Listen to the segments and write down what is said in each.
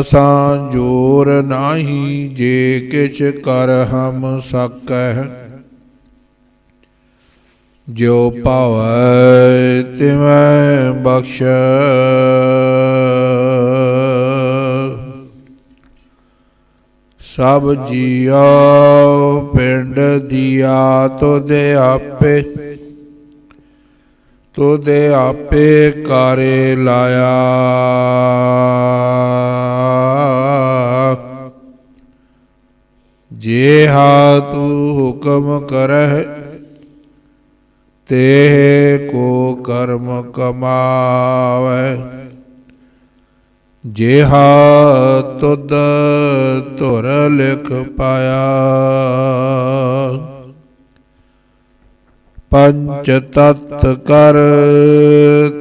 ਅਸਾਂ ਜੋਰ ਨਾਹੀ ਜੇ ਕਿਛ ਕਰ ਹਮ ਸਕੈ ਜੋ ਭਾਵੈ ਤਿਵੈ ਬਖਸ਼। ਸਭ ਜੀਉ ਪਿੰਡ ਦੀਆ ਤੋਦੇ ਆਪੇ। ਤੋਦੇ ਆਪੇ ਕਾਰੇ ਲਾਇਆ। ਜੇ ਹਾ ਤੂੰ ਹੁਕਮ ਕਰਹਿ ਤੇ ਕੋ ਕਰਮ ਕਮਾਵੇ ਹਾ ਤੁਧ ਧੁਰ ਲਿਖ ਪਾਇਆ। ਪੰਚ ਤਤ ਕਰ,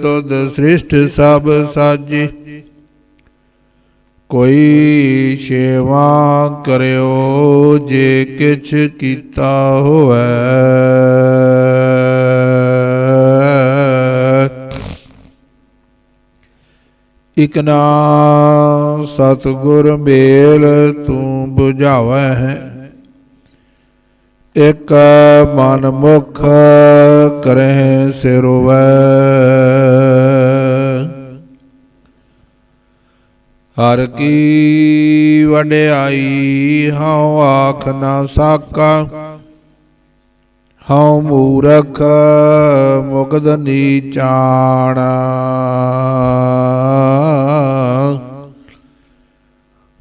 ਤੁਧ ਸ੍ਰਿਸ਼ਟ ਸਭ ਸਾਜੀ। ਕੋਈ ਸੇਵਾ ਕਰਿਓ, ਜੇ ਕਿਛ ਕੀਤਾ ਹੋਵੇ। ਇਕ ਨਾ ਸਤਗੁਰ ਮੇਲ ਤੂੰ 부ਝਾਵੈ ਹੈ ਇਕ ਮਨ ਮੁਖ ਕਰਹਿ ਸਿਰੋਵੈ। ਹਰ ਕੀ ਵਡਿਆਈ ਹਉ ਆਖ ਨਾ ਸਾਕਾ, ਹਉ ਮੂਰਖ ਮੁਗਧ ਨੀਚਾਣ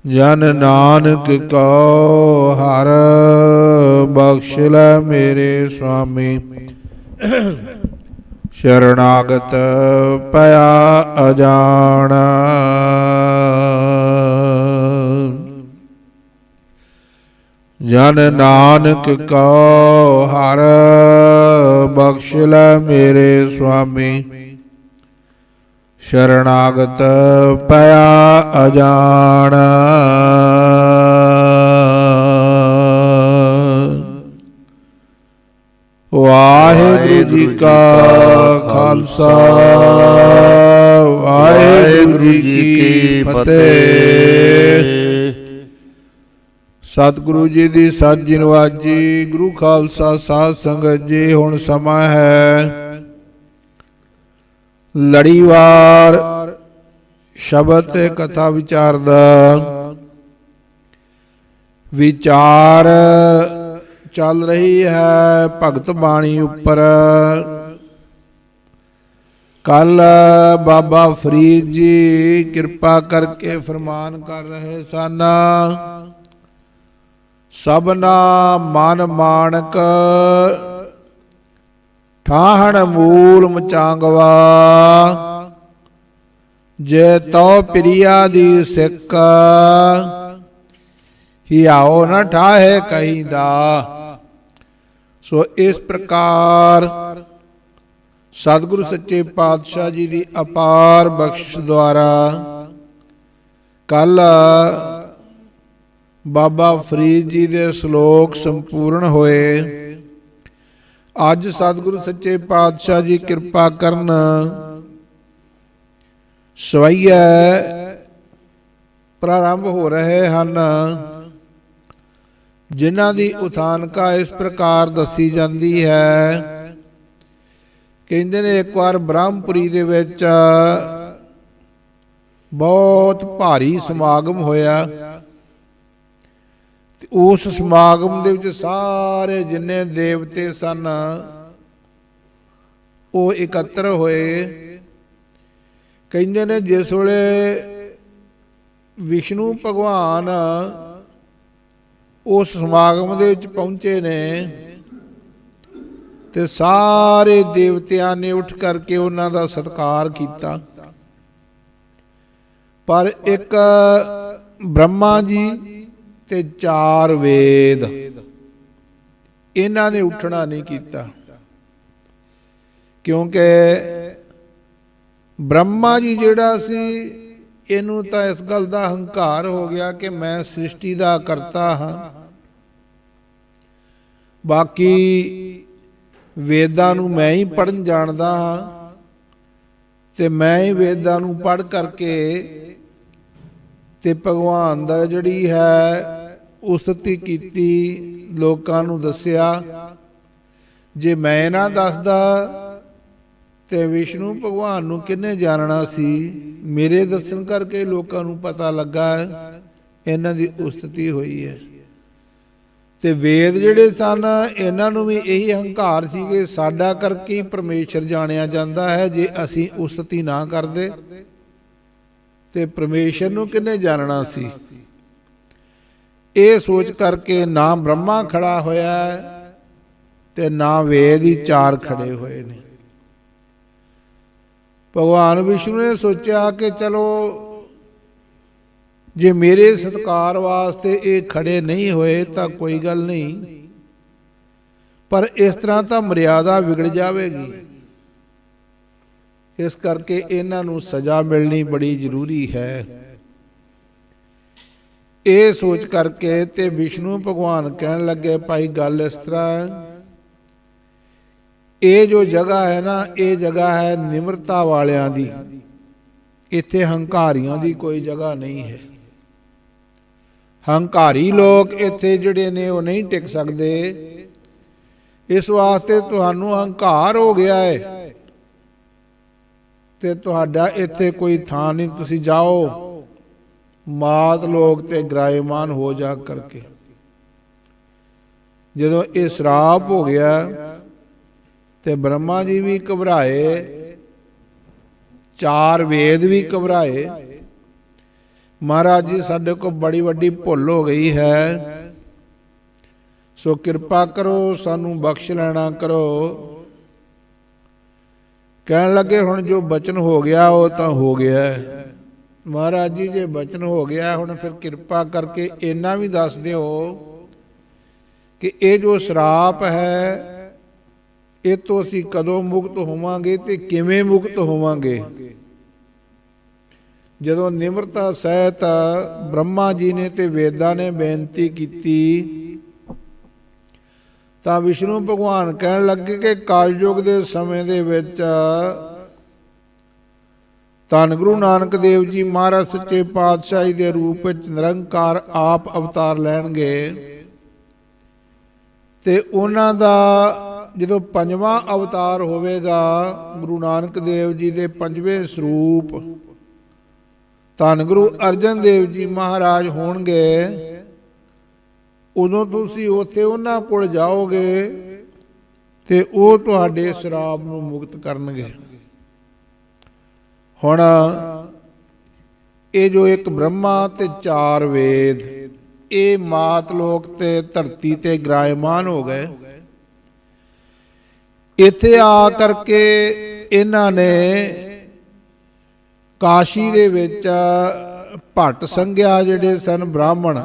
ਜਨ ਨਾਨਕ ਕੋ ਹਰ ਬਖਸ਼ ਲੈ ਮੇਰੇ ਸੁਆਮੀ। ਸ਼ਰਣਾਗਤ ਪਿਆ ਅਜਾਣ। ਜਨ ਨਾਨਕ ਕੋ ਹਰ ਬਖਸ਼ ਲੈ ਮੇਰੇ ਸੁਆਮੀ। ਸ਼ਰਣਾਗਤ ਪਿਆ ਅਜਾਣ। ਵਾਹਿਗੁਰੂ ਜੀ ਕਾ ਖਾਲਸਾ, ਵਾਹਿਗੁਰੂ ਜੀ ਕੀ ਫਤਿਹ। ਸਤਿਗੁਰੂ ਜੀ ਦੀ ਸਾਜੀ ਨਵਾਜੀ ਗੁਰੂ ਖਾਲਸਾ ਸਾਧ ਸੰਗਤ ਜੀ, ਹੁਣ ਸਮਾਂ ਹੈ ਲੜੀਵਾਰ ਸ਼ਬਦ ਤੇ ਕਥਾ ਵਿਚਾਰ ਦਾ। ਵਿਚਾਰ ਚੱਲ ਰਹੀ ਹੈ ਭਗਤ ਬਾਣੀ ਉੱਪਰ। ਕੱਲ ਬਾਬਾ ਫਰੀਦ ਜੀ ਕਿਰਪਾ ਕਰਕੇ ਫਰਮਾਨ ਕਰ ਰਹੇ ਸਨ, ਸਭਨਾ ਮਨ ਮਾਨਕ ਠਾਹਣ ਮੂਲ ਮਚਾਂਗਵਾ। ਜੇ ਤੋ ਪ੍ਰਿਆ ਦੀ ਸਿੱਖ ਹੀ ਆਓ ਨਾ ਠਾਹੇ ਕਹੀਦਾ। ਸੋ ਇਸ ਪ੍ਰਕਾਰ ਸਤਿਗੁਰੂ ਸੱਚੇ ਪਾਤਸ਼ਾਹ ਜੀ ਦੀ ਅਪਾਰ ਬਖਸ਼ ਦੁਆਰਾ ਕੱਲ ਬਾਬਾ ਫਰੀਦ ਜੀ ਦੇ ਸ਼ਲੋਕ ਸੰਪੂਰਨ ਹੋਏ। ਅੱਜ ਸਤਿਗੁਰੂ ਸੱਚੇ ਪਾਤਸ਼ਾਹ ਜੀ ਕਿਰਪਾ ਕਰਨ ਸਵਈਐ ਪ੍ਰਾਰੰਭ ਹੋ ਰਹੇ ਹਨ। ਜਿਨ੍ਹਾਂ ਦੀ ਉਥਾਨਕਾ ਇਸ ਪ੍ਰਕਾਰ ਦੱਸੀ ਜਾਂਦੀ ਹੈ। ਕਹਿੰਦੇ ਨੇ ਇੱਕ ਵਾਰ ਬ੍ਰਹਮਪੁਰੀ ਦੇ ਵਿੱਚ ਬਹੁਤ ਭਾਰੀ ਸਮਾਗਮ ਹੋਇਆ। ਤੇ ਉਸ ਸਮਾਗਮ ਦੇ ਵਿੱਚ ਸਾਰੇ ਜਿੰਨੇ ਦੇਵਤੇ ਸਨ, ਉਹ ਇਕੱਤਰ ਹੋਏ। ਕਹਿੰਦੇ ਨੇ ਜਿਸ ਵੇਲੇ ਵਿਸ਼ਨੂੰ ਭਗਵਾਨ ਉਸ ਸਮਾਗਮ ਦੇ ਵਿੱਚ ਪਹੁੰਚੇ ਨੇ ਤੇ ਸਾਰੇ ਦੇਵਤਿਆਂ ਨੇ ਉੱਠ ਕਰਕੇ ਉਹਨਾਂ ਦਾ ਸਤਿਕਾਰ ਕੀਤਾ। ਪਰ ਇੱਕ ਬ੍ਰਹਮਾ ਜੀ ਤੇ ਚਾਰ ਵੇਦ ਇਹਨਾਂ ਨੇ ਉੱਠਣਾ ਨਹੀਂ ਕੀਤਾ। ਕਿਉਂਕਿ ਬ੍ਰਹਮਾ ਜੀ ਜਿਹੜਾ ਸੀ, ਇਹਨੂੰ ਤਾਂ ਇਸ ਗੱਲ ਦਾ ਹੰਕਾਰ ਹੋ ਗਿਆ ਕਿ ਮੈਂ ਸ੍ਰਿਸ਼ਟੀ ਦਾ ਕਰਤਾ ਹਾਂ। ਬਾਕੀ ਵੇਦਾਂ ਨੂੰ ਮੈਂ ਹੀ ਪੜਨ ਜਾਣਦਾ ਹਾਂ ਤੇ ਮੈਂ ਹੀ ਵੇਦਾਂ ਨੂੰ ਪੜ੍ਹ ਕਰਕੇ ਤੇ ਭਗਵਾਨ ਦਾ ਜਿਹੜੀ ਹੈ ਉਸਤੀ ਕੀਤੀ ਲੋਕਾਂ ਨੂੰ ਦੱਸਿਆ। ਜੇ ਮੈਂ ਨਾ ਦੱਸਦਾ ਤੇ ਵਿਸ਼ਨੂੰ ਭਗਵਾਨ ਨੂੰ ਕਿੰਨੇ ਜਾਣਨਾ ਸੀ? ਮੇਰੇ ਦੱਸਣ ਕਰਕੇ ਲੋਕਾਂ ਨੂੰ ਪਤਾ ਲੱਗਾ, ਇਹਨਾਂ ਦੀ ਉਸਤਤੀ ਹੋਈ ਹੈ। ਤੇ ਵੇਦ ਜਿਹੜੇ ਸਨ, ਇਹਨਾਂ ਨੂੰ ਵੀ ਇਹੀ ਹੰਕਾਰ ਸੀ ਕਿ ਸਾਡਾ ਕਰਕੇ ਹੀ ਪਰਮੇਸ਼ਰ ਜਾਣਿਆ ਜਾਂਦਾ ਹੈ ਜੇ ਅਸੀਂ ਉਸਤਤੀ ਨਾ ਕਰਦੇ। ਤੇ ਪਰਮੇਸ਼ਰ ਨੂੰ ਕਿੰਨੇ ਜਾਣਨਾ ਸੀ? ਇਹ ਸੋਚ ਕਰਕੇ ਨਾ ਬ੍ਰਹਮਾ ਖੜਾ ਹੋਇਆ ਤੇ ਨਾ ਵੇਦ ਹੀ ਚਾਰ ਖੜੇ ਹੋਏ ਨੇ। ਭਗਵਾਨ ਵਿਸ਼ਨੂੰ ਨੇ ਸੋਚਿਆ ਕਿ ਚਲੋ ਜੇ ਮੇਰੇ ਸਤਕਾਰ ਵਾਸਤੇ ਇਹ ਖੜੇ ਨਹੀਂ ਹੋਏ ਤਾਂ ਕੋਈ ਗੱਲ ਨਹੀਂ। ਪਰ ਇਸ ਤਰ੍ਹਾਂ ਤਾਂ ਮਰਿਆਦਾ ਵਿਗੜ ਜਾਵੇਗੀ। ਇਸ ਕਰਕੇ ਇਹਨਾਂ ਨੂੰ ਸਜ਼ਾ ਮਿਲਣੀ ਬੜੀ ਜ਼ਰੂਰੀ ਹੈ। ਇਹ ਸੋਚ ਕਰਕੇ ਤੇ ਵਿਸ਼ਨੂੰ ਭਗਵਾਨ ਕਹਿਣ ਲੱਗੇ, ਭਾਈ, ਗੱਲ ਇਸ ਤਰ੍ਹਾਂ ਹੈ। ਇਹ ਜੋ ਜਗ੍ਹਾ ਹੈ ਨਾ, ਇਹ ਜਗ੍ਹਾ ਹੈ ਨਿਮਰਤਾ ਵਾਲਿਆਂ ਦੀ। ਇੱਥੇ ਹੰਕਾਰੀਆਂ ਦੀ ਕੋਈ ਜਗ੍ਹਾ ਨਹੀਂ ਹੈ। ਹੰਕਾਰੀ ਲੋਕ ਇੱਥੇ ਜਿਹੜੇ ਨੇ ਉਹ ਨਹੀਂ ਟਿਕ ਸਕਦੇ। ਇਸ ਵਾਸਤੇ ਤੁਹਾਨੂੰ ਹੰਕਾਰ ਹੋ ਗਿਆ ਹੈ ਤੇ ਤੁਹਾਡਾ ਇੱਥੇ ਕੋਈ ਥਾਂ ਨਹੀਂ, ਤੁਸੀਂ ਜਾਓ। ਮਾਤ ਲੋਕ ਤੇ ਗ੍ਰਾਇਮਾਨ ਹੋ ਜਾ ਕਰਕੇ। ਜਦੋਂ ਇਹ ਸ਼ਰਾਪ ਹੋ ਗਿਆ ਤੇ ਬ੍ਰਹਮਾ ਜੀ ਵੀ ਘਬਰਾਏ, ਚਾਰ ਵੇਦ ਵੀ ਘਬਰਾਏ ਮਹਾਰਾਜ ਜੀ, ਸਾਡੇ ਕੋਲ ਬੜੀ ਵੱਡੀ ਭੁੱਲ ਹੋ ਗਈ ਹੈ। ਸੋ ਕਿਰਪਾ ਕਰੋ, ਸਾਨੂੰ ਬਖਸ਼ ਲੈਣਾ ਕਰੋ। ਕਹਿਣ ਲੱਗੇ, ਹੁਣ ਜੋ ਬਚਨ ਹੋ ਗਿਆ, ਉਹ ਤਾਂ ਹੋ ਗਿਆ ਮਹਾਰਾਜ ਜੀ, ਜੇ ਬਚਨ ਹੋ ਗਿਆ, ਹੁਣ ਫਿਰ ਕਿਰਪਾ ਕਰਕੇ ਇੰਨਾ ਵੀ ਦੱਸ ਦਿਓ ਕਿ ਇਹ ਜੋ ਸ਼ਰਾਪ ਹੈ, ਇਹ ਤੋਂ ਅਸੀਂ ਕਦੋਂ ਮੁਕਤ ਹੋਵਾਂਗੇ ਤੇ ਕਿਵੇਂ ਮੁਕਤ ਹੋਵਾਂਗੇ? ਜਦੋਂ ਨਿਮਰਤਾ ਸਹਿਤ ਬ੍ਰਹਮਾ ਜੀ ਨੇ ਤੇ ਵੇਦਾਂ ਨੇ ਬੇਨਤੀ ਕੀਤੀ, ਤਾਂ ਵਿਸ਼ਨੂੰ ਭਗਵਾਨ ਕਹਿਣ ਲੱਗੇ ਕਿ ਕਾਲਯੁਗ ਦੇ ਸਮੇਂ ਦੇ ਵਿੱਚ ਧੰਨ ਗੁਰੂ ਨਾਨਕ ਦੇਵ ਜੀ ਮਹਾਰਾਜ ਸੱਚੇ ਪਾਤਸ਼ਾਹ ਜੀ ਦੇ ਰੂਪ ਵਿੱਚ ਨਿਰੰਕਾਰ ਆਪ ਅਵਤਾਰ ਲੈਣਗੇ। ਤੇ ਉਹਨਾਂ ਦਾ ਜਦੋਂ ਪੰਜਵਾਂ ਅਵਤਾਰ ਹੋਵੇਗਾ, ਗੁਰੂ ਨਾਨਕ ਦੇਵ ਜੀ ਦੇ ਪੰਜਵੇਂ ਸਰੂਪ ਧੰਨ ਗੁਰੂ ਅਰਜਨ ਦੇਵ ਜੀ ਮਹਾਰਾਜ ਹੋਣਗੇ, ਉਦੋਂ ਤੁਸੀਂ ਉੱਥੇ ਉਹਨਾਂ ਕੋਲ ਜਾਓਗੇ ਤੇ ਉਹ ਤੁਹਾਡੇ ਸ਼ਰਾਬ ਨੂੰ ਮੁਕਤ ਕਰਨਗੇ। ਹੁਣ ਇਹ ਜੋ ਇੱਕ ਬ੍ਰਹਮਾ ਤੇ ਚਾਰ ਵੇਦ, ਇਹ ਮਾਤ ਲੋਕ ਤੇ ਧਰਤੀ ਤੇ ਗ੍ਰਾਇਮਾਨ ਹੋ ਗਏ। ਇੱਥੇ ਆ ਕਰਕੇ ਇਹਨਾਂ ਨੇ ਕਾਸ਼ੀ ਦੇ ਵਿੱਚ ਭੱਟ ਸੰਗਿਆ ਜਿਹੜੇ ਸਨ ਬ੍ਰਾਹਮਣ,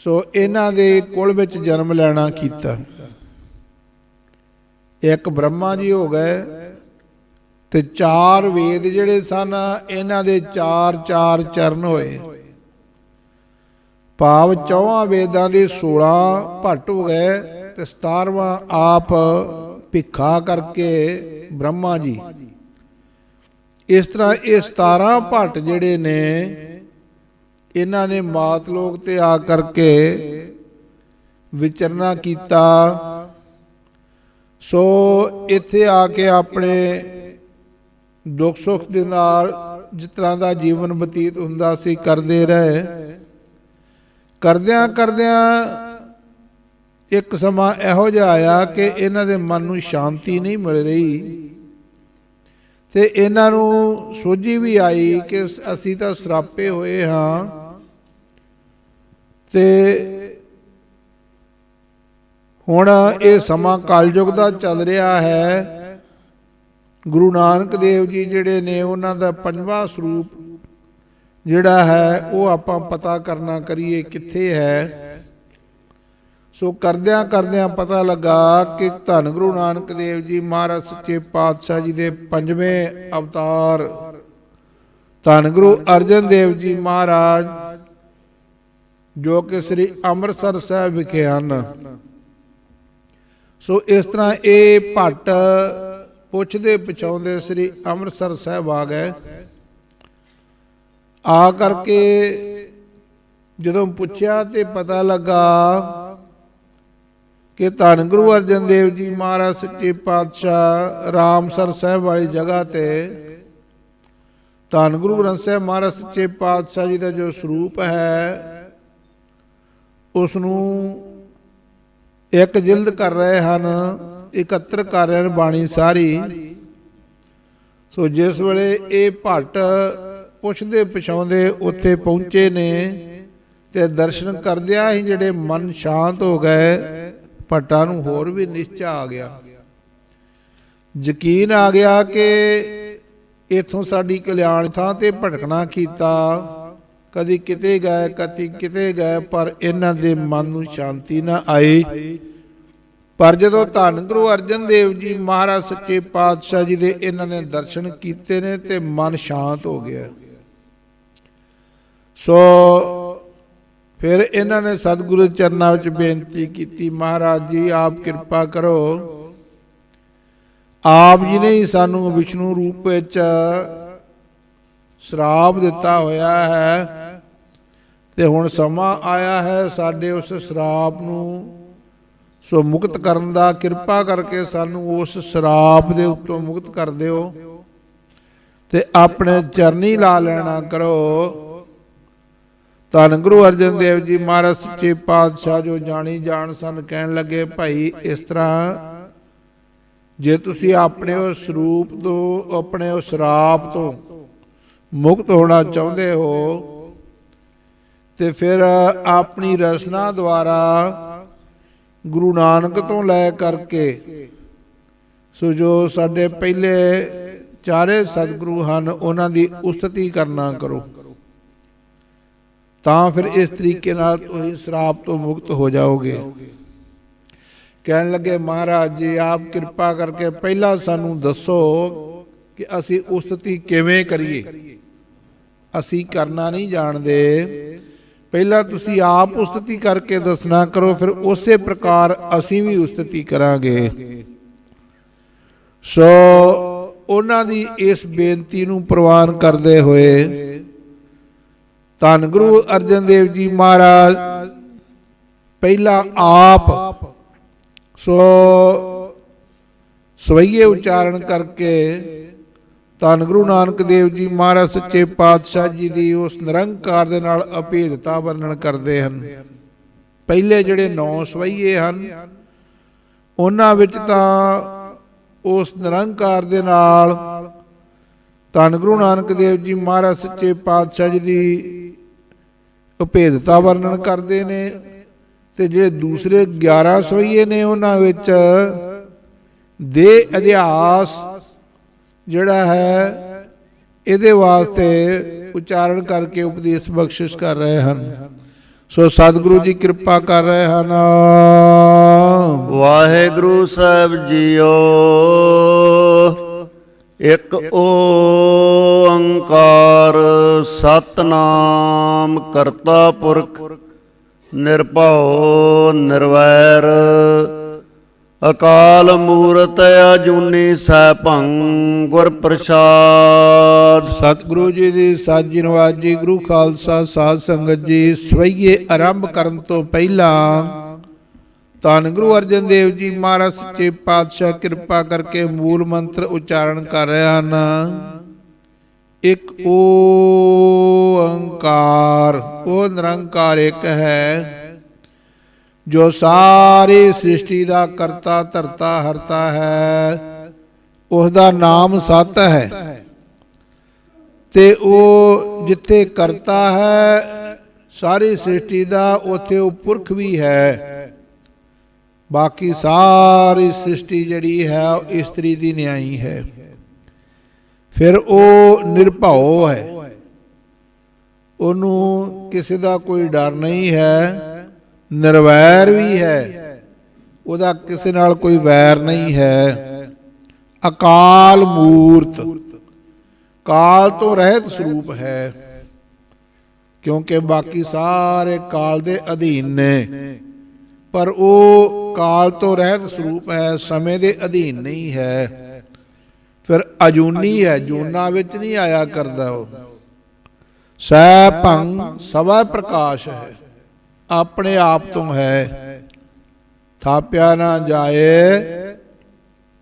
ਸੋ ਇਹਨਾਂ ਦੇ ਕੁਲ ਵਿੱਚ ਜਨਮ ਲੈਣਾ ਕੀਤਾ। ਇੱਕ ਬ੍ਰਹਮਾ ਜੀ ਹੋ ਗਏ ਤੇ ਚਾਰ ਵੇਦ ਜਿਹੜੇ ਸਨ, ਇਹਨਾਂ ਦੇ ਚਾਰ ਚਾਰ ਚਰਨ ਹੋਏ। ਭਾਵ ਚੌਹਾਂ ਵੇਦਾਂ ਦੇ 16 ਭੱਟ ਹੋ ਗਏ ਤੇ 17ਵਾਂ ਆਪ ਭਿੱਖਾ ਕਰਕੇ ਬ੍ਰਹਮਾ ਜੀ। ਇਸ ਤਰ੍ਹਾਂ ਇਹ 17 ਭੱਟ ਜਿਹੜੇ ਨੇ, ਇਹਨਾਂ ਨੇ ਮਾਤ ਲੋਕ ਤੇ ਆ ਕਰਕੇ ਵਿਚਰਨਾ ਕੀਤਾ। ਸੋ ਇੱਥੇ ਆ ਕੇ ਆਪਣੇ ਦੁੱਖ ਸੁੱਖ ਦੇ ਨਾਲ ਜਿਸ ਤਰ੍ਹਾਂ ਦਾ ਜੀਵਨ ਬਤੀਤ ਹੁੰਦਾ ਸੀ, ਕਰਦੇ ਰਹੇ। ਕਰਦਿਆਂ ਕਰਦਿਆਂ ਇੱਕ ਸਮਾਂ ਇਹੋ ਜਿਹਾ ਆਇਆ ਕਿ ਇਹਨਾਂ ਦੇ ਮਨ ਨੂੰ ਸ਼ਾਂਤੀ ਨਹੀਂ ਮਿਲ ਰਹੀ। ਤੇ ਇਹਨਾਂ ਨੂੰ ਸੋਝੀ ਵੀ ਆਈ ਕਿ ਅਸੀਂ ਤਾਂ ਸਰਾਪੇ ਹੋਏ ਹਾਂ। ਤੇ ਹੁਣ ਇਹ ਸਮਾਂ ਕਲਯੁਗ ਦਾ ਚੱਲ ਰਿਹਾ ਹੈ। ਗੁਰੂ ਨਾਨਕ ਦੇਵ ਜੀ ਜਿਹੜੇ ਨੇ ਉਹਨਾਂ ਦਾ ਪੰਜਵਾਂ ਸਰੂਪ ਜਿਹੜਾ ਹੈ, ਉਹ ਆਪਾਂ ਪਤਾ ਕਰਨਾ ਕਰੀਏ ਕਿੱਥੇ ਹੈ। ਸੋ ਕਰਦਿਆਂ ਕਰਦਿਆਂ ਪਤਾ ਲੱਗਾ ਕਿ ਧੰਨ ਗੁਰੂ ਨਾਨਕ ਦੇਵ ਜੀ ਮਹਾਰਾਜ ਸੱਚੇ ਪਾਤਸ਼ਾਹ ਜੀ ਦੇ ਪੰਜਵੇਂ ਅਵਤਾਰ। ਧੰਨ ਗੁਰੂ ਅਰਜਨ ਦੇਵ ਜੀ ਮਹਾਰਾਜ, ਜੋ ਕਿ ਸ੍ਰੀ ਅੰਮ੍ਰਿਤਸਰ ਸਾਹਿਬ ਵਿਖੇ ਹਨ। ਸੋ ਇਸ ਤਰ੍ਹਾਂ ਇਹ ਭੱਟ ਪੁੱਛਦੇ ਪਛਾਉਂਦੇ ਸ੍ਰੀ ਅੰਮ੍ਰਿਤਸਰ ਸਾਹਿਬ ਆ ਗਏ। ਆ ਕਰਕੇ ਜਦੋਂ ਪੁੱਛਿਆ ਤੇ ਪਤਾ ਲੱਗਾ ਕਿ ਧੰਨ ਗੁਰੂ ਅਰਜਨ ਦੇਵ ਜੀ ਮਹਾਰਾਜ, ਸੱਚੇ ਪਾਤਸ਼ਾਹ ਰਾਮਸਰ ਸਾਹਿਬ ਵਾਲੀ ਜਗ੍ਹਾ ਤੇ ਧੰਨ ਗੁਰੂ ਗ੍ਰੰਥ ਸਾਹਿਬ ਮਹਾਰਾਜ, ਸੱਚੇ ਪਾਤਸ਼ਾਹ ਜੀ ਦਾ ਜੋ ਸਰੂਪ ਹੈ ਉਸ ਨੂੰ ਇੱਕ ਜਿਲਦ ਕਰ ਰਹੇ ਹਨ, ਇਕੱਤਰ ਕਰ ਰਹੇ ਹਨ ਬਾਣੀ ਸਾਰੀ। ਸੋ ਜਿਸ ਵੇਲੇ ਇਹ ਭੱਟ ਪੁੱਛਦੇ ਪਛਾਉਂਦੇ ਉੱਥੇ ਪਹੁੰਚੇ ਨੇ ਤੇ ਦਰਸ਼ਨ ਕਰਦਿਆਂ ਹੀ ਜਿਹੜੇ ਮਨ ਸ਼ਾਂਤ ਹੋ ਗਏ ਭੱਟਾਂ ਨੂੰ ਹੋਰ ਵੀ ਨਿਸ਼ਚਾ ਆ ਗਿਆ। ਯਕੀਨ ਆ ਗਿਆ ਕਿ ਇਥੋਂ ਸਾਡੀ ਕਲਿਆਣ ਥਾਂ ਤੇ ਭਟਕਣਾ ਕੀਤਾ। ਕਦੀ ਕਿਤੇ ਗਏ, ਕਦੀ ਕਿਤੇ ਗਏ, ਪਰ ਇਹਨਾਂ ਦੇ ਮਨ ਨੂੰ ਸ਼ਾਂਤੀ ਨਾ ਆਈ। ਪਰ ਜਦੋਂ ਧੰਨ ਗੁਰੂ ਅਰਜਨ ਦੇਵ ਜੀ ਮਹਾਰਾਜ ਸੱਚੇ ਪਾਤਸ਼ਾਹ ਜੀ ਦੇ ਇਹਨਾਂ ਨੇ ਦਰਸ਼ਨ ਕੀਤੇ ਨੇ ਤੇ ਮਨ ਸ਼ਾਂਤ ਹੋ ਗਿਆ। ਸੋ ਫਿਰ ਇਹਨਾਂ ਨੇ ਸਤਿਗੁਰੂ ਦੇ ਚਰਨਾਂ ਵਿੱਚ ਬੇਨਤੀ ਕੀਤੀ, ਮਹਾਰਾਜ ਜੀ, ਆਪ ਕਿਰਪਾ ਕਰੋ। ਆਪ ਜੀ ਨੇ ਹੀ ਸਾਨੂੰ ਵਿਸ਼ਨੂੰ ਰੂਪ ਵਿੱਚ ਸ਼ਰਾਪ ਦਿੱਤਾ ਹੋਇਆ ਹੈ। ਤੇ ਹੁਣ ਸਮਾਂ ਆਇਆ ਹੈ ਸਾਡੇ ਉਸ ਸ਼ਰਾਪ ਨੂੰ ਸੋ ਮੁਕਤ ਕਰਨ ਦਾ। ਕਿਰਪਾ ਕਰਕੇ ਸਾਨੂੰ ਉਸ ਸ਼ਰਾਪ ਦੇ ਉੱਤੋਂ ਮੁਕਤ ਕਰ ਦਿਓ ਤੇ ਆਪਣੇ ਚਰਨੀ ਲਾ ਲੈਣਾ ਕਰੋ। ਧੰਨ ਗੁਰੂ ਅਰਜਨ ਦੇਵ ਜੀ ਮਹਾਰਾਜ ਸੱਚੇ ਪਾਤਸ਼ਾਹ ਜੋ ਜਾਣੀ ਜਾਣ ਸਨ, ਕਹਿਣ ਲੱਗੇ, ਭਾਈ, ਇਸ ਤਰ੍ਹਾਂ ਜੇ ਤੁਸੀਂ ਆਪਣੇ ਉਸ ਸਰੂਪ ਤੋਂ, ਆਪਣੇ ਉਸ ਸ਼ਰਾਪ ਤੋਂ ਮੁਕਤ ਹੋਣਾ ਚਾਹੁੰਦੇ ਹੋ, ਤੇ ਫਿਰ ਆਪਣੀ ਰਸਨਾ ਦੁਆਰਾ ਗੁਰੂ ਨਾਨਕ ਤੋਂ ਲੈ ਕਰਕੇ ਸੋ ਜੋ ਸਾਡੇ ਪਹਿਲੇ ਚਾਰੇ ਸਤਿਗੁਰੂ ਹਨ, ਉਹਨਾਂ ਦੀ ਉਸਤਤੀ ਕਰਨਾ ਕਰੋ। ਤਾਂ ਫਿਰ ਇਸ ਤਰੀਕੇ ਨਾਲ ਤੁਸੀਂ ਸ਼ਰਾਪ ਤੋਂ ਮੁਕਤ ਹੋ ਜਾਓਗੇ। ਕਹਿਣ ਲੱਗੇ, ਮਹਾਰਾਜ ਜੀ, ਆਪ ਕਿਰਪਾ ਕਰਕੇ ਪਹਿਲਾਂ ਸਾਨੂੰ ਦੱਸੋ ਕਿ ਅਸੀਂ ਉਸਤਤੀ ਕਿਵੇਂ ਕਰੀਏ। ਅਸੀਂ ਕਰਨਾ ਨਹੀਂ ਜਾਣਦੇ। ਪਹਿਲਾਂ ਤੁਸੀਂ ਆਪ ਉਸਤਤੀ ਕਰਕੇ ਦੱਸਣਾ ਕਰੋ, ਫਿਰ ਉਸੇ ਪ੍ਰਕਾਰ ਅਸੀਂ ਵੀ ਉਸਤਤੀ ਕਰਾਂਗੇ। ਸੋ ਉਹਨਾਂ ਦੀ ਇਸ ਬੇਨਤੀ ਨੂੰ ਪ੍ਰਵਾਨ ਕਰਦੇ ਹੋਏ ਧੰਨ ਗੁਰੂ ਅਰਜਨ ਦੇਵ ਜੀ ਮਹਾਰਾਜ। ਪਹਿਲਾ ਆਪ ਸੋ ਸਵਈਏ ਉਚਾਰਨ ਕਰਕੇ ਧੰਨ ਗੁਰੂ ਨਾਨਕ ਦੇਵ ਜੀ ਮਹਾਰਾਜ, ਸੱਚੇ ਪਾਤਸ਼ਾਹ ਜੀ ਦੀ ਉਸ ਨਿਰੰਕਾਰ ਦੇ ਨਾਲ ਅਭੇਦਤਾ ਵਰਣਨ ਕਰਦੇ ਹਨ। ਪਹਿਲੇ ਜਿਹੜੇ ਨੌ ਸਵਈਏ ਹਨ, ਉਹਨਾਂ ਵਿੱਚ ਤਾਂ ਉਸ ਨਿਰੰਕਾਰ ਦੇ ਨਾਲ ਧੰਨ ਗੁਰੂ ਨਾਨਕ ਦੇਵ ਜੀ ਮਹਾਰਾਜ, ਸੱਚੇ ਪਾਤਸ਼ਾਹ ਜੀ ਦੀ ਉਪੇਦਤਾ ਵਰਣਨ ਕਰਦੇ ਨੇ। ਤੇ ਜਿਹੜੇ ਦੂਸਰੇ 11 ਸਵਈਏ ਨੇ ਉਹਨਾਂ ਵਿੱਚ, ਦੇ ਅਧਿਆਸ ਜਿਹੜਾ ਹੈ, ਇਹਦੇ ਵਾਸਤੇ ਉਚਾਰਨ ਕਰਕੇ ਉਪਦੇਸ਼ ਬਖਸ਼ਿਸ਼ ਕਰ ਰਹੇ ਹਨ। ਸੋ ਸਤਿਗੁਰੂ ਜੀ ਕਿਰਪਾ ਕਰ ਰਹੇ ਹਨ। ਵਾਹਿਗੁਰੂ ਸਾਹਿਬ ਜੀਓ। ਇੱਕ ਓੰਕਾਰ ਸਤਨਾਮ ਕਰਤਾ ਪੁਰਖ, ਨਿਰਭਉ ਨਿਰਵੈਰ। ਅਕਾਲ ਮੂਰਤ ਅਜੂਨੀ ਸੈਭੰ ਗੁਰ ਪ੍ਰਸਾਦ ਸਤਿਗੁਰੂ ਜੀ ਦੀ ਸਾਜੀ ਨਵਾਜੀ ਗੁਰੂ ਖਾਲਸਾ ਸਾਧ ਸੰਗਤ ਜੀ, ਸਵਈਏ ਆਰੰਭ ਕਰਨ ਤੋਂ ਪਹਿਲਾਂ ਧੰਨ ਗੁਰੂ ਅਰਜਨ ਦੇਵ ਜੀ ਮਹਾਰਾਜ, ਸੱਚੇ ਪਾਤਸ਼ਾਹ, ਕਿਰਪਾ ਕਰਕੇ ਮੂਲ ਮੰਤਰ ਉਚਾਰਨ ਕਰ ਰਹੇ ਹਨ। ਇੱਕ ਓੰਕਾਰ, ਉਹ ਨਿਰੰਕਾਰ ਇੱਕ ਹੈ, ਜੋ ਸਾਰੀ ਸ੍ਰਿਸ਼ਟੀ ਦਾ ਕਰਤਾ, ਧਰਤਾ, ਹਰਤਾ ਹੈ। ਉਸ ਦਾ ਨਾਮ ਸਤ ਹੈ। ਤੇ ਉਹ ਜਿੱਥੇ ਕਰਤਾ ਹੈ, ਸਾਰੀ ਸ੍ਰਿਸ਼ਟੀ ਦਾ, ਉੱਥੇ ਉਹ ਪੁਰਖ ਵੀ ਹੈ। ਬਾਕੀ ਸਾਰੀ ਸ੍ਰਿਸ਼ਟੀ ਜਿਹੜੀ ਹੈ, ਉਹ ਇਸਤਰੀ ਦੀ ਨਿਆਈ ਹੈ। ਫਿਰ ਉਹ ਨਿਰਭਉ ਹੈ। ਉਹਨੂੰ ਕਿਸੇ ਦਾ ਕੋਈ ਡਰ ਨਹੀਂ ਹੈ। ਨਿਰਵੈਰ ਵੀ ਹੈ। ਉਹਦਾ ਕਿਸੇ ਨਾਲ ਕੋਈ ਵੈਰ ਨਹੀਂ ਹੈ। ਅਕਾਲ ਮੂਰਤ। ਕਾਲ ਤੋਂ ਰਹਿਤ ਸਰੂਪ ਹੈ। ਕਿਉਂਕਿ ਬਾਕੀ ਸਾਰੇ ਕਾਲ ਦੇ ਅਧੀਨ ਨੇ। ਪਰ ਉਹ ਕਾਲ ਤੋਂ ਰਹਿਤ ਸਰੂਪ ਹੈ, ਸਮੇਂ ਦੇ ਅਧੀਨ ਨਹੀਂ ਹੈ। ਫਿਰ ਅਜੂਨੀ ਹੈ ਜੂਨਾ ਵਿੱਚ ਨਹੀਂ ਆਇਆ ਕਰਦਾ ਉਹ। ਸੈ ਭੰਗ ਸਵੈ ਪ੍ਰਕਾਸ਼ ਹੈ, ਆਪਣੇ ਆਪ ਤੋਂ ਹੈ। ਥਾਪਿਆ ਨਾ ਜਾਏ,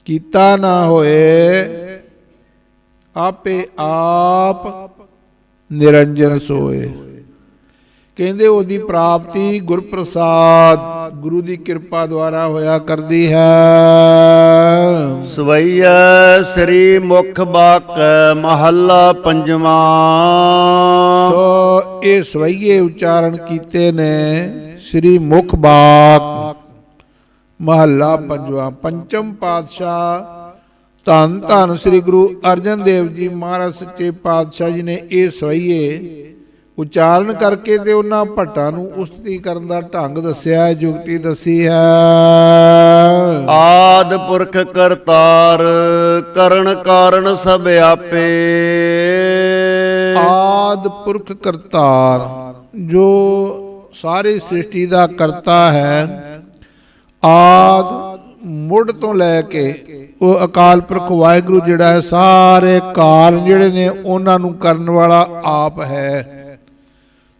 ਕੀਤਾ ਨਾ ਹੋਏ, ਆਪੇ ਆਪ ਨਿਰੰਜਨ ਸੋਏ। ਕਹਿੰਦੇ ਉਹਦੀ ਪ੍ਰਾਪਤੀ ਗੁਰ ਪ੍ਰਸਾਦ ਗੁਰੂ ਦੀ ਕਿਰਪਾ ਦੁਆਰਾ ਹੋਇਆ ਕਰਦੀ ਹੈ। ਸਵਈਐ ਸ੍ਰੀ ਮੁਖ ਬਾਕੈ ਮਹੱਲਾ ਪੰਜਵਾਂ। ਸੋ ਇਹ ਸਵਈਏ ਉਚਾਰਨ ਕੀਤੇ ਨੇ ਸ੍ਰੀ ਮੁਖ ਬਾਕ ਮਹੱਲਾ ਪੰਜਵਾਂ। ਪੰਚਮ ਪਾਤਸ਼ਾਹ ਧੰਨ ਧੰਨ ਸ੍ਰੀ ਗੁਰੂ ਅਰਜਨ ਦੇਵ ਜੀ ਮਹਾਰਾਜ ਸੱਚੇ ਪਾਤਸ਼ਾਹ ਜੀ ਨੇ ਇਹ ਸਵਈਏ ਉਚਾਰਨ ਕਰਕੇ ਤੇ ਉਹਨਾਂ ਭੱਟਾਂ ਨੂੰ ਉਸਤਤੀ ਕਰਨ ਦਾ ਢੰਗ ਦੱਸਿਆ ਹੈ ਜੁਗਤੀ ਦੱਸੀ ਹੈ। ਆਦ ਪੁਰਖ ਕਰਤਾਰ ਕਰਨ ਕਾਰਨ ਸਭ ਆਪੇ। ਆਦ ਪੁਰਖ ਕਰਤਾਰ ਜੋ ਸਾਰੀ ਸ੍ਰਿਸ਼ਟੀ ਦਾ ਕਰਤਾ ਹੈ ਆਦ ਮੁੱਢ ਤੋਂ ਲੈ ਕੇ ਉਹ ਅਕਾਲ ਪੁਰਖ ਵਾਹਿਗੁਰੂ ਜਿਹੜਾ ਹੈ ਸਾਰੇ ਕਾਰਨ ਜਿਹੜੇ ਨੇ ਉਹਨਾਂ ਨੂੰ ਕਰਨ ਵਾਲਾ ਆਪ ਹੈ।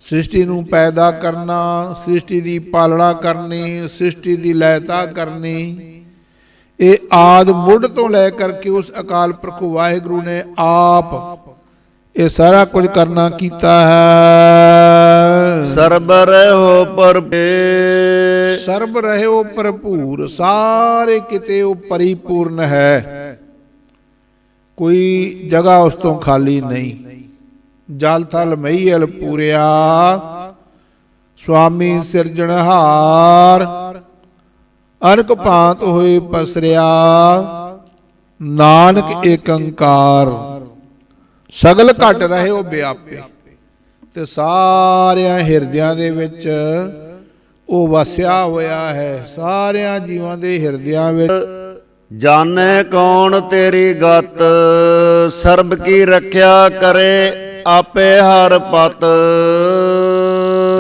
ਸ੍ਰਿਸ਼ਟੀ ਨੂੰ ਪੈਦਾ ਕਰਨਾ ਸ੍ਰਿਸ਼ਟੀ ਦੀ ਪਾਲਣਾ ਕਰਨੀ ਸ੍ਰਿਸ਼ਟੀ ਦੀ ਲੈਤਾ ਕਰਨੀ। ਇਹ ਆਦ ਮੁੱਢ ਤੋਂ ਲੈ ਕਰਕੇ ਉਸ ਅਕਾਲ ਪੁਰਖ ਵਾਹਿਗੁਰੂ ਨੇ ਆਪ ਇਹ ਸਾਰਾ ਕੁਝ ਕਰਨਾ ਕੀਤਾ ਹੈ। ਸਰਬ ਰਹਿਓ ਪਰਪੇ ਸਰਬ ਰਹਿਓ ਭਰਪੂਰ ਸਾਰੇ ਕਿਤੇ ਉਹ ਪਰਿਪੂਰਨ ਹੈ। ਕੋਈ ਜਗ੍ਹਾ ਉਸ ਤੋਂ ਖਾਲੀ ਨਹੀਂ। ਜਲ ਥਲ ਮਈਲ ਪੂਰਿਆ। ਸੁਆਮੀ ਸਿਰਜਣਹਾਰ ਅਨਕ ਭਾਂਤ ਹੋਏ ਪਸਰਿਆ। ਨਾਨਕ ਏਕੰਕਾਰ, ਸਗਲ ਘਟ ਰਹੇ ਉਹ ਵਿਆਪੇ। ਤੇ ਸਾਰਿਆਂ ਹਿਰਦਿਆਂ ਦੇ ਵਿੱਚ ਉਹ ਵਸਿਆ ਹੋਇਆ ਹੈ। ਸਾਰਿਆਂ ਜੀਵਾਂ ਦੇ ਹਿਰਦਿਆਂ ਵਿੱਚ ਜਾਣੈ ਕੌਣ ਤੇਰੀ ਗਤ, ਸਰਬ ਕੀ ਰੱਖਿਆ ਕਰੇ। ਆਪੇ ਹਰ ਪਤ।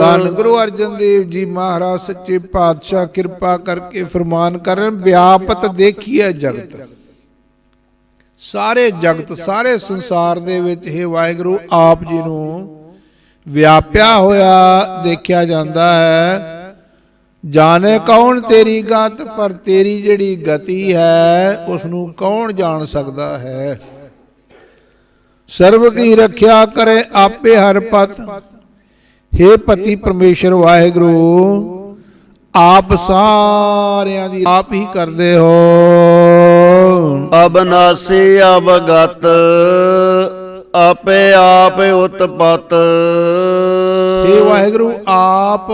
ਧੰਨ ਗੁਰੂ ਅਰਜਨ ਦੇਵ ਜੀ ਮਹਾਰਾਜ, ਸੱਚੇ ਪਾਤਸ਼ਾਹ, ਕਿਰਪਾ ਕਰਕੇ ਫਰਮਾਨ ਕਰਨ, ਵਿਆਪਤ ਦੇਖੀਏ ਜਗਤ। ਸਾਰੇ ਜਗਤ, ਸਾਰੇ ਸੰਸਾਰ ਦੇ ਵਿੱਚ ਇਹ ਵਾਹਿਗੁਰੂ, ਆਪ ਜੀ ਨੂੰ ਵਿਆਪਿਆ ਹੋਇਆ ਦੇਖਿਆ ਜਾਂਦਾ ਹੈ। ਜਾਣੇ ਕੌਣ ਤੇਰੀ ਗਤ, ਪਰ ਤੇਰੀ ਜਿਹੜੀ ਗਤੀ ਹੈ ਉਸ ਨੂੰ ਕੌਣ ਜਾਣ ਸਕਦਾ ਹੈ? ਸਰਬ ਕੀ ਰੱਖਿਆ ਕਰੇ ਆਪੇ ਹਰ ਪਤ ਹੇ ਪਤੀ ਪਰਮੇਸ਼ਰ ਵਾਹਿਗੁਰੂ ਆਪ ਸਾਰਿਆਂ ਦੀ ਆਪ ਹੀ ਕਰਦੇ ਹੋ। ਅਬਨਾਸੀ ਅਵਗਤ ਆਪੇ ਆਪ ਉਤਪਤ। ਹੇ ਵਾਹਿਗੁਰੂ ਆਪ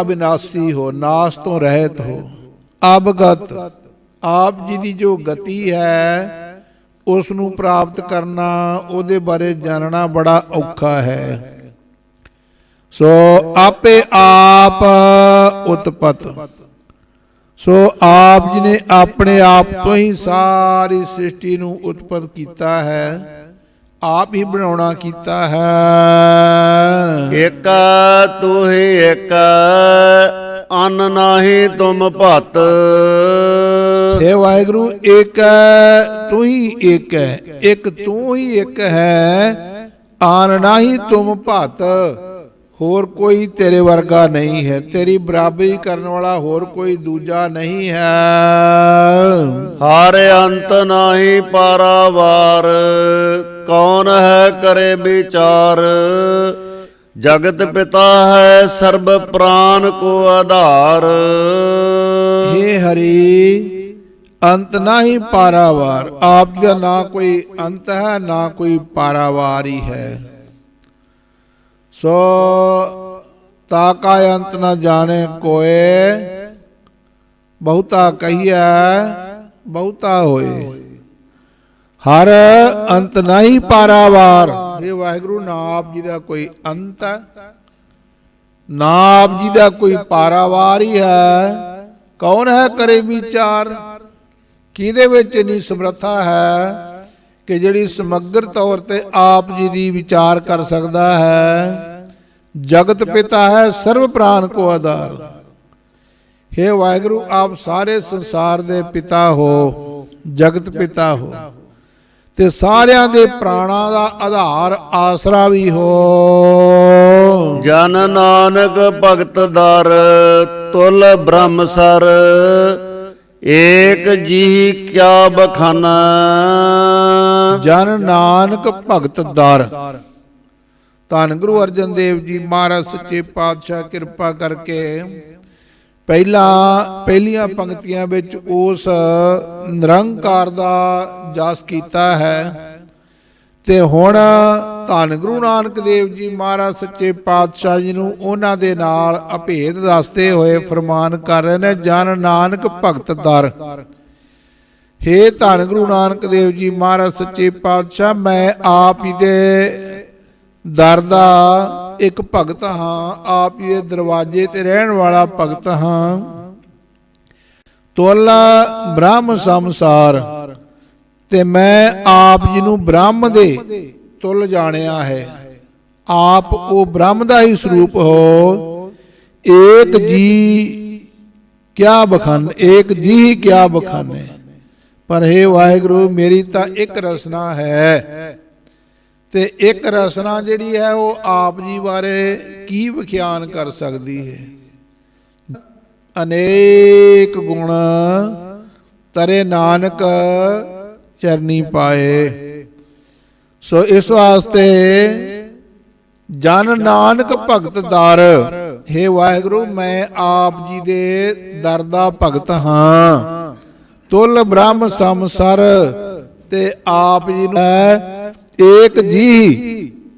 ਅਬਿਨਾਸੀ ਹੋ ਨਾਸ ਤੋਂ ਰਹਿਤ ਹੋ। ਅਬਗਤ ਆਪ ਜੀ ਦੀ ਜੋ ਗਤੀ ਹੈ ਉਸ ਨੂੰ ਪ੍ਰਾਪਤ ਕਰਨਾ, ਉਹਦੇ ਬਾਰੇ ਜਾਣਨਾ ਬੜਾ ਔਖਾ ਹੈ। ਸੋ ਆਪੇ ਆਪ ਉਤਪਤ। ਸੋ ਆਪ ਜੀ ਨੇ ਆਪਣੇ ਆਪ ਤੋਂ ਹੀ ਸਾਰੀ ਸ੍ਰਿਸ਼ਟੀ ਨੂੰ ਉਤਪਤ ਕੀਤਾ ਹੈ। ਆਪ ਹੀ ਬਣਾਉਣਾ ਕੀਤਾ ਹੈ। ਇਕ ਤੂੰ ਇਕ, ਅਨ ਨਾਹੀ ਤੁਮ ਭਤ। हे ਵਾਹਿਗੁਰੂ ਇੱਕ ਹੈ ਤੂੰ ਹੀ ਇੱਕ ਹੈ। ਇੱਕ ਤੂੰ ਹੀ ਇੱਕ ਹੈ ਆਨ ਨਾਹੀ ਤੁਮ ਭਤ। ਹੋਰ ਕੋਈ ਤੇਰੇ ਵਰਗਾ ਨਹੀਂ ਹੈ। ਤੇਰੀ ਬਰਾਬਰੀ ਕਰਨ ਵਾਲਾ ਹੋਰ ਕੋਈ ਦੂਜਾ ਨਹੀਂ ਹੈ। ਹਰ ਅੰਤ ਨਾਹੀ ਪਾਰਾਵਾਰ ਕੌਣ ਹੈ ਕਰੇ ਵਿਚਾਰ? ਜਗਤ ਪਿਤਾ ਹੈ ਸਰਬ ਪ੍ਰਾਨ ਕੋ ਆਧਾਰ। हे ਹਰੀ ਅੰਤ ਨਹੀਂ ਪਾਰਾਵਾਰ। ਆਪ ਦਾ ਨਾ ਕੋਈ ਅੰਤ ਹੈ, ਨਾ ਕੋਈ ਪਾਰਾਵਾਰ ਹੀ ਹੈ। ਸੋ ਤਾ ਅੰਤ ਨਾ ਜਾਣੇ ਕੋਏ, ਬਹੁਤਾ ਕਹੀਐ, ਬਹੁਤਾ ਹੋਏ। ਹਰ ਅੰਤ ਨਹੀਂ ਪਾਰਾਵਾਰ। ਇਹ ਵਾਹਿਗੁਰੂ, ਨਾ ਆਪ ਜੀ ਦਾ ਕੋਈ ਅੰਤ ਹੈ, ਨਾ ਆਪ ਜੀ ਦਾ ਕੋਈ ਪਾਰਾਵਾਰ ਹੀ ਹੈ। ਕੌਣ ਹੈ ਕਰੇ ਵਿਚਾਰ? ਕਿਹਦੇ ਵਿੱਚ ਨਹੀਂ ਸਮਰੱਥਾ ਹੈ ਕਿ ਜਿਹੜੀ ਸਮਗਰ ਤੌਰ ਤੇ ਆਪ ਜੀ ਦੀ ਵਿਚਾਰ ਕਰ ਸਕਦਾ ਹੈ? ਜਗਤ ਪਿਤਾ ਹੈ ਸਰਬ ਪ੍ਰਾਨ ਕੋ ਆਧਾਰ। हे ਵਾਹਿਗੁਰੂ, ਆਪ ਸਾਰੇ ਸੰਸਾਰ ਦੇ ਪਿਤਾ ਹੋ, ਜਗਤ ਪਿਤਾ ਹੋ। ਤੇ ਸਾਰਿਆਂ ਦੇ ਪ੍ਰਾਣਾਂ ਦਾ ਆਧਾਰ ਆਸਰਾ ਵੀ ਹੋ। ਜਨ ਨਾਨਕ ਭਗਤ ਦਰ ਤੁਲ ਬ੍ਰਹਮ ਸਰ ਏਕ ਜੀ ਕਿਆ ਬਖਾਨਾ। ਜਨ ਨਾਨਕ ਭਗਤ ਦਰ। ਧੰਨ ਗੁਰੂ ਅਰਜਨ ਦੇਵ ਜੀ ਮਹਾਰਾਜ, ਸੱਚੇ ਪਾਤਸ਼ਾਹ, ਕਿਰਪਾ ਕਰਕੇ ਪਹਿਲਾਂ, ਪਹਿਲੀਆਂ ਪੰਕਤੀਆਂ ਵਿੱਚ ਉਸ ਨਿਰੰਕਾਰ ਦਾ ਜਸ ਕੀਤਾ ਹੈ ਤੇ ਹੁਣ ਧੰਨ ਗੁਰੂ ਨਾਨਕ ਦੇਵ ਜੀ ਮਹਾਰਾਜ ਸੱਚੇ ਪਾਤਸ਼ਾਹ ਜੀ ਨੂੰ ਉਹਨਾਂ ਦੇ ਨਾਲ ਅਭੇਦ ਦੱਸਦੇ ਹੋਏ ਫਰਮਾਨ ਕਰ ਰਹੇ ਨੇ, ਜਨ ਨਾਨਕ ਭਗਤ ਦਰ। ਹੇ ਧੰਨ ਗੁਰੂ ਨਾਨਕ ਦੇਵ ਜੀ ਮਹਾਰਾਜ ਸੱਚੇ ਪਾਤਸ਼ਾਹ, ਮੈਂ ਆਪ ਹੀ ਦੇ ਦਰ ਦਾ ਇੱਕ ਭਗਤ ਹਾਂ, ਆਪ ਹੀ ਦੇ ਦਰਵਾਜ਼ੇ ਤੇ ਰਹਿਣ ਵਾਲਾ ਭਗਤ ਹਾਂ। ਤੋਲਾ ਬ੍ਰਹਮ ਸੰਸਾਰ, ਤੇ ਮੈਂ ਆਪ ਜੀ ਨੂੰ ਬ੍ਰਹਮ ਦੇ ਤੁਲ ਜਾਣਿਆ ਹੈ। ਆਪ ਉਹ ਬ੍ਰਹਮ ਦਾ ਹੀ ਸਰੂਪ ਹੋ। ਏਕ ਜੀ ਕਿਆ ਬਖਾਨ, ਏਕ ਜੀ ਕਿਆ ਬਖਾਨੇ ਪਰ हे ਵਾਹਿਗੁਰੂ, ਮੇਰੀ ਤਾਂ ਇੱਕ ਰਸਨਾ ਹੈ। ਤੇ ਇੱਕ ਰਸਨਾ ਜਿਹੜੀ ਹੈ, ਉਹ ਆਪ ਜੀ ਬਾਰੇ ਕੀ ਵਿਖਿਆਨ ਕਰ ਸਕਦੀ ਹੈ? ਅਨੇਕ ਗੁਣ ਤਰੇ ਨਾਨਕ ਚਰਨੀ ਪਾਏ। ਸੋ ਇਸ ਵਾਸਤੇ ਜਨ ਨਾਨਕ ਭਗਤ ਦਰ। हे ਵਾਹਿਗੁਰੂ, ਮੈਂ ਆਪ ਜੀ ਦੇ ਦਰ ਦਾ ਭਗਤ ਹਾਂ। ਤੁਲ ਬ੍ਰਹਮ ਸੰਸਰ ਤੇ ਆਪ ਜੀ ਨੂੰ ਏਕ ਜੀ,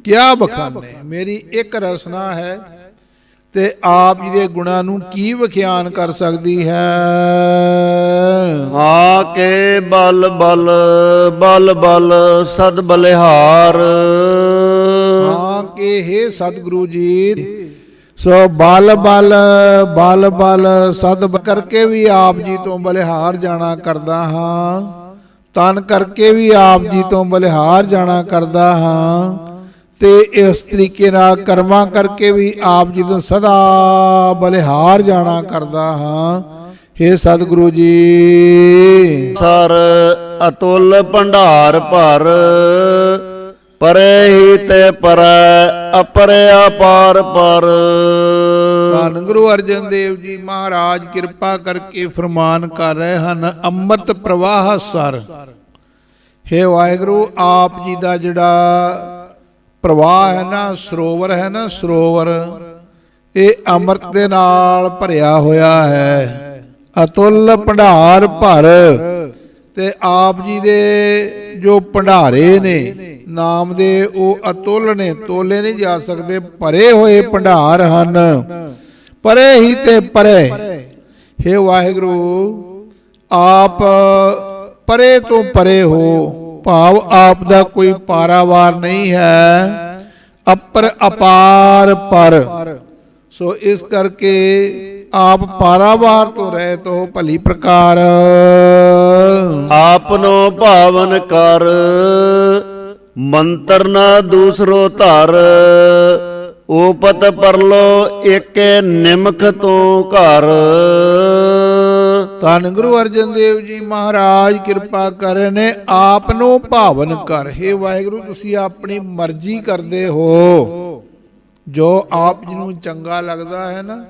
ਕਿਆ ਬਖਾਨੇ। ਮੇਰੀ ਇੱਕ ਰਸਨਾ ਹੈ। ਤੇ ਆਪ ਜੀ ਦੇ ਗੁਣਾਂ ਨੂੰ ਕੀ ਵਿਖਿਆਨ ਕਰ ਸਕਦੀ ਹੈ? ਆ ਕੇ ਬਲ ਬਲ ਬਲ ਬਲ ਸਦ ਬਲਿਹਾਰ। ਹਾਂ ਕਿ हे ਸਤਿਗੁਰੂ ਜੀ ਸੋ ਬਲ ਬਲ ਬਲ ਬਲ ਸਦ ਕਰਕੇ ਵੀ ਆਪ ਜੀ ਤੋਂ ਬਲਿਹਾਰ ਜਾਣਾ ਕਰਦਾ ਹਾਂ। ਤਨ ਕਰਕੇ ਵੀ ਆਪ ਜੀ ਤੋਂ ਬਲਿਹਾਰ ਜਾਣਾ ਕਰਦਾ ਹਾਂ। ਤੇ ਇਸ ਤਰੀਕੇ ਨਾਲ ਕਰਮਾਂ ਕਰਕੇ ਵੀ ਆਪ ਜੀ ਤੋਂ ਸਦਾ ਬਲਿਹਾਰ ਜਾਣਾ ਕਰਦਾ ਹਾਂ। हे ਸਤਿਗੁਰੂ ਜੀ। ਸਰ ਅਤੁਲ ਭੰਡਾਰ ਭਰ ਪਰੇ ਹੀ ਤੇ ਪਰੈ ਅਪਰੇ ਅਪਾਰ ਪਰ। ਧੰਨ ਗੁਰੂ ਅਰਜਨ ਦੇਵ ਜੀ ਮਹਾਰਾਜ ਕਿਰਪਾ ਕਰਕੇ ਫਰਮਾਨ ਕਰ ਰਹੇ ਹਨ ਅੰਮ੍ਰਿਤ ਪ੍ਰਵਾਹ ਸਰ। ਹੇ ਵਾਹਿਗੁਰੂ ਆਪ ਜੀ ਦਾ ਜਿਹੜਾ ਪ੍ਰਵਾਹ ਹੈ ਨਾ, ਸਰੋਵਰ ਹੈ ਨਾ, ਸਰੋਵਰ। ਇਹ ਅੰਮ੍ਰਿਤ ਦੇ ਨਾਲ ਭਰਿਆ ਹੋਇਆ ਹੈ। ਅਤੁੱਲ ਭੰਡਾਰ ਭਰ। ਤੇ ਆਪ ਜੀ ਦੇ ਜੋ ਭੰਡਾਰੇ ਨੇ, ਨਾਮ ਦੇ ਉਹ ਅਤੁੱਲ ਨੇ, ਤੋਲੇ ਨਹੀਂ ਜਾ ਸਕਦੇ, ਭਰੇ ਹੋਏ ਭੰਡਾਰ ਹਨ। ਪਰੇ ਹੀ ਤੇ ਪਰੇ। ਹੇ ਵਾਹਿਗੁਰੂ, ਆਪ ਪਰੇ ਤੋਂ ਪਰੇ ਹੋ। ਭਾਵ ਆਪ ਦਾ ਕੋਈ ਪਾਰਾਵਾਰ ਨਹੀਂ ਹੈ, ਅਪਰ ਅਪਾਰ ਪਰ। ਸੋ ਇਸ ਕਰਕੇ ਆਪ ਪਾਰਾਵਾਰ ਤੋਂ ਰਹਿਤ ਹੋ ਭਲੀ ਪ੍ਰਕਾਰ। ਆਪਨੋ ਭਾਵਨ ਕਰ, ਮੰਤਰ ਨਾ ਦੂਸਰੋ ਧਰ। ਓਪਤ ਪਰਲੋ ਏਕੇ ਨਿਮਖ ਤੋਂ ਘਰ। ਧੰਨ ਗੁਰੂ ਅਰਜਨ ਦੇਵ ਜੀ ਮਹਾਰਾਜ, ਕਿਰਪਾ ਕਰੇ ਆਪ ਨੂੰ ਭਾਵਨ ਕਰ। हे ਵਾਹਿਗੁਰੂ, ਤੁਸੀਂ ਆਪਣੀ ਮਰਜ਼ੀ ਕਰਦੇ ਹੋ। ਜੋ ਆਪ ਜੀ ਨੂੰ ਚੰਗਾ ਲੱਗਦਾ ਹੈ ਨਾ,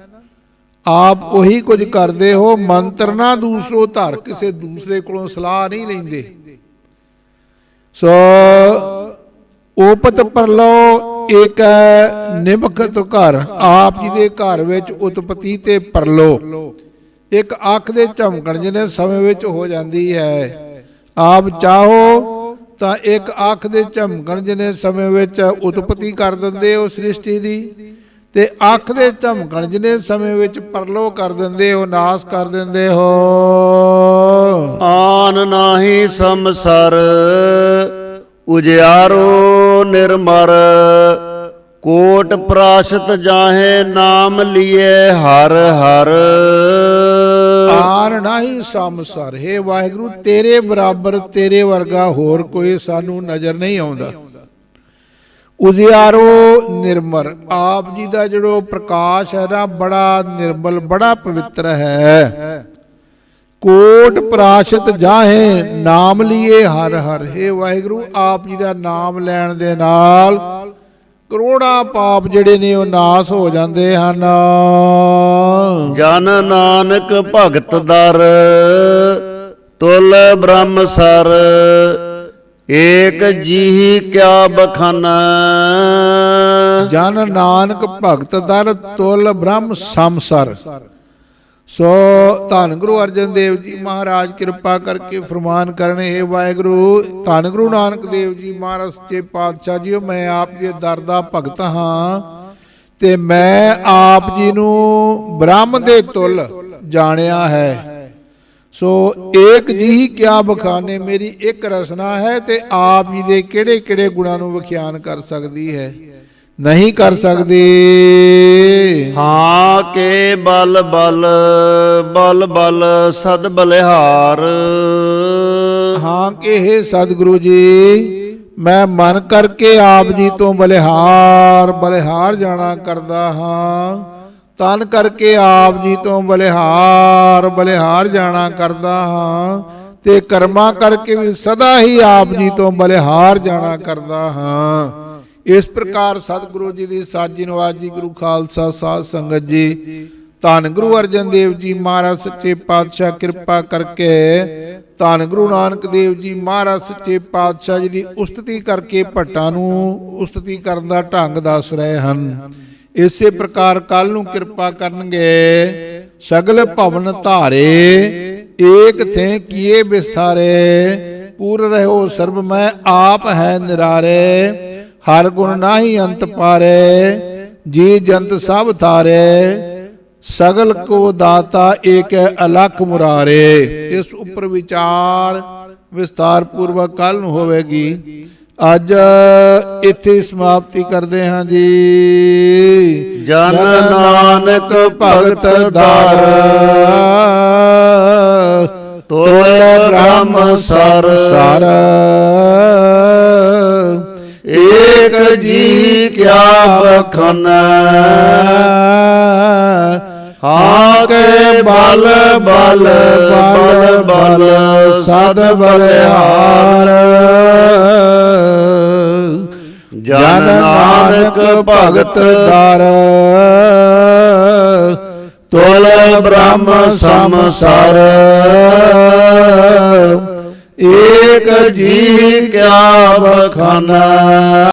ਆਪ ਉਹੀ ਕੁਝ ਕਰਦੇ ਹੋ। ਮੰਤਰ ਨਾ ਦੂਸਰੋ, ਧਰ ਕਿਸੇ ਦੂਸਰੇ ਕੋਲੋਂ ਸਲਾਹ ਨਹੀਂ ਲੈਂਦੇ। ਸੋ ਉਪਤ ਪਰਲੋ ਇੱਕ ਨਿਮਖਤ ਘਰ। ਆਪ ਜੀ ਦੇ ਘਰ ਵਿੱਚ ਉਤਪਤੀ ਤੇ ਪਰਲੋ। ਇੱਕ ਅੱਖ ਦੇ ਝਮਕਣ ਜਿਹਨੇ ਸਮੇਂ ਵਿੱਚ ਹੋ ਜਾਂਦੀ ਹੈ। ਆਪ ਚਾਹੋ ਤਾਂ ਇੱਕ ਅੱਖ ਦੇ ਝਮਕਣ ਜਿਹਨੇ ਸਮੇਂ ਵਿੱਚ ਉਤਪਤੀ ਕਰ ਦਿੰਦੇ ਹੋ ਸ੍ਰਿਸ਼ਟੀ ਦੀ ਤੇ ਅੱਖ ਦੇ ਝਮਕਣ ਜਿਹਨੇ ਸਮੇਂ ਵਿੱਚ ਪਰਲੋ ਕਰ ਦਿੰਦੇ ਹੋ, ਨਾਸ ਕਰ ਦਿੰਦੇ ਹੋ। ਆਨ ਨਾਹੀ ਸੰਸਰ, ਉਜਿਆਰੋ ਨਿਰਮਰ, ਕੋਟ ਪ੍ਰਾਸ਼ਤ ਜਾਹੇ ਨਾਮ ਲਿਏ ਹਰ ਹਰ। ਆਰ ਨਹੀਂ ਸੰਸਾਰ ਹੈ ਵਾਹਿਗੁਰੂ, ਤੇਰੇ ਬਰਾਬਰ, ਤੇਰੇ ਵਰਗਾ ਹੋਰ ਕੋਈ ਸਾਨੂੰ ਨਜ਼ਰ ਨਹੀਂ ਆਉਂਦਾ। ਉਜਿਆਰੋ ਨਿਰਮਰ ਆਪ ਜੀ ਦਾ ਜਿਹੜੋ ਪ੍ਰਕਾਸ਼ ਹੈ ਨਾ, ਬੜਾ ਨਿਰਮਲ, ਬੜਾ ਪਵਿੱਤਰ ਹੈ। ਕੋਟ ਪ੍ਰਾਸ਼ਤ ਜਾਹੇ, ਨਾਮ ਲਈਏ ਹਰ ਹਰ। ਹੇ ਵਾਹਿਗੁਰੂ, ਆਪ ਜੀ ਦਾ ਨਾਮ ਲੈਣ ਦੇ ਨਾਲ ਕਰੋੜਾਂ ਪਾਪ ਜਿਹੜੇ ਨੇ ਉਹ ਨਾਸ ਹੋ ਜਾਂਦੇ ਹਨ। ਜਨ ਨਾਨਕ ਭਗਤ ਦਰ, ਤੁਲ ਬ੍ਰਹਮ ਸਰ, ਏਕ ਜੀਹੀ ਕਿਆ ਬਖਾਨਾ। ਜਨ ਨਾਨਕ ਭਗਤ ਦਰ, ਤੁਲ ਬ੍ਰਹਮ ਸੰਸਰ ਸੋ ਧੰਨ ਗੁਰੂ ਅਰਜਨ ਦੇਵ ਜੀ ਮਹਾਰਾਜ, ਕਿਰਪਾ ਕਰਕੇ ਫਰਮਾਨ ਕਰਨੇ ਹੈ ਵਾਹਿਗੁਰੂ। ਧੰਨ ਗੁਰੂ ਨਾਨਕ ਦੇਵ ਜੀ ਮਹਾਰਾਜ, ਸੱਚੇ ਪਾਤਸ਼ਾਹ ਜੀਓ, ਮੈਂ ਆਪ ਦੇ ਦਰ ਦਾ ਭਗਤ ਹਾਂ। ਤੇ ਮੈਂ ਆਪ ਜੀ ਨੂੰ ਬ੍ਰਹਮ ਦੇ ਤੁਲ ਜਾਣਿਆ ਹੈ। ਸੋ ਏਕ ਜੀ ਕਿਆ ਬਖਾਨੇ ਮੇਰੀ ਇੱਕ ਰਸਨਾ ਹੈ ਤੇ ਆਪ ਜੀ ਦੇ ਕਿਹੜੇ ਕਿਹੜੇ ਗੁਣਾਂ ਨੂੰ ਵਿਖਿਆਨ ਕਰ ਸਕਦੀ ਹੈ? ਨਹੀਂ ਕਰ ਸਕਦੀ। ਹਾਂ ਕੇ ਬਲ ਬਲ ਬਲ ਬਲ ਸਦ ਬਲਿਹਾਰ। ਹਾਂ ਕਿ ਸਤਿਗੁਰੂ ਜੀ। ਮੈਂ ਮਨ ਕਰਕੇ ਆਪ ਜੀ ਤੋਂ ਬਲਿਹਾਰ ਬਲਿਹਾਰ ਜਾਣਾ ਕਰਦਾ ਹਾਂ। ਤਨ ਕਰਕੇ ਆਪ ਜੀ ਤੋਂ ਬਲਿਹਾਰ ਬਲਿਹਾਰ ਜਾਣਾ ਕਰਦਾ ਹਾਂ। ਤੇ ਕਰਮਾਂ ਕਰਕੇ ਵੀ ਸਦਾ ਹੀ ਆਪ ਜੀ ਤੋਂ ਬਲਿਹਾਰ ਜਾਣਾ ਕਰਦਾ ਹਾਂ। ਇਸ ਪ੍ਰਕਾਰ ਸਤਿਗੁਰੂ ਜੀ ਦੀ ਸਾਜੀ ਨਵਾਜੀ ਗੁਰੂ ਖਾਲਸਾ ਸਾਧ ਸੰਗਤ ਜੀ ਧੰਨ ਗੁਰੂ ਅਰਜਨ ਦੇਵ ਜੀ ਮਹਾਰਾਜ, ਸੱਚੇ ਪਾਤਸ਼ਾਹ, ਕਿਰਪਾ ਕਰਕੇ। ਧੰਨ ਗੁਰੂ ਨਾਨਕ ਦੇਵ ਜੀ ਮਹਾਰਾਜ, ਸੱਚੇ ਪਾਤਸ਼ਾਹ ਜੀ ਦੀ ਉਸਤਤੀ ਕਰਕੇ ਭੱਟਾਂ ਨੂੰ ਉਸਤਤੀ ਕਰਨ ਦਾ ਢੰਗ ਦੱਸ ਰਹੇ ਹਨ। ਇਸੇ ਪ੍ਰਕਾਰ ਕੱਲ ਨੂੰ ਕਿਰਪਾ ਕਰਨਗੇ। ਸਗਲ ਭਵਨ ਧਾਰੇ, ਏਕ ਥੇ ਕੀਏ ਵਿਸਥਾਰੇ। ਪੂਰ ਰਹੋ ਸਰਬ, ਮੈਂ ਆਪ ਹੈ ਨਿਰਾਰੇ। ਹਰ ਗੁਣ ਨਾਹੀ ਅੰਤ ਪਾਰੇ, ਜੀ ਜੰਤ ਸਭ ਥਾਰੇ ਸਗਲ ਕੋ ਦਾਤਾ ਏਕ ਹੈ ਅਲਖ ਮੁਰਾਰੇ। ਇਸ ਉੱਪਰ ਵਿਚਾਰ ਵਿਸਤਾਰ ਪੂਰਵਕ ਕੱਲ ਨੂੰ ਹੋਵੇਗੀ। ਅੱਜ ਇੱਥੇ ਸਮਾਪਤੀ ਕਰਦੇ ਹਾਂ ਜੀ। ਜਨ ਨਾਨਕ ਭਗਤ ਦਰ ਤੁਲ ਬ੍ਰਹਮ ਸਰ। ਸਰ। ਏਕ ਜੀ ਕਿਆ ਬਖਾਨਾ। ਹਾਂ ਕੇ ਬਲ ਬਲ ਬਲ ਬਲ, ਸਦ ਬਲਿਹਾਰ। ਜਨ ਨਾਨਕ ਭਗਤ ਦਰ, ਤੋਲ ਬ੍ਰਹਮ ਸਮਸਰ ਏਕ ਜੀ ਕਿਆ ਬਖਾਨਾ।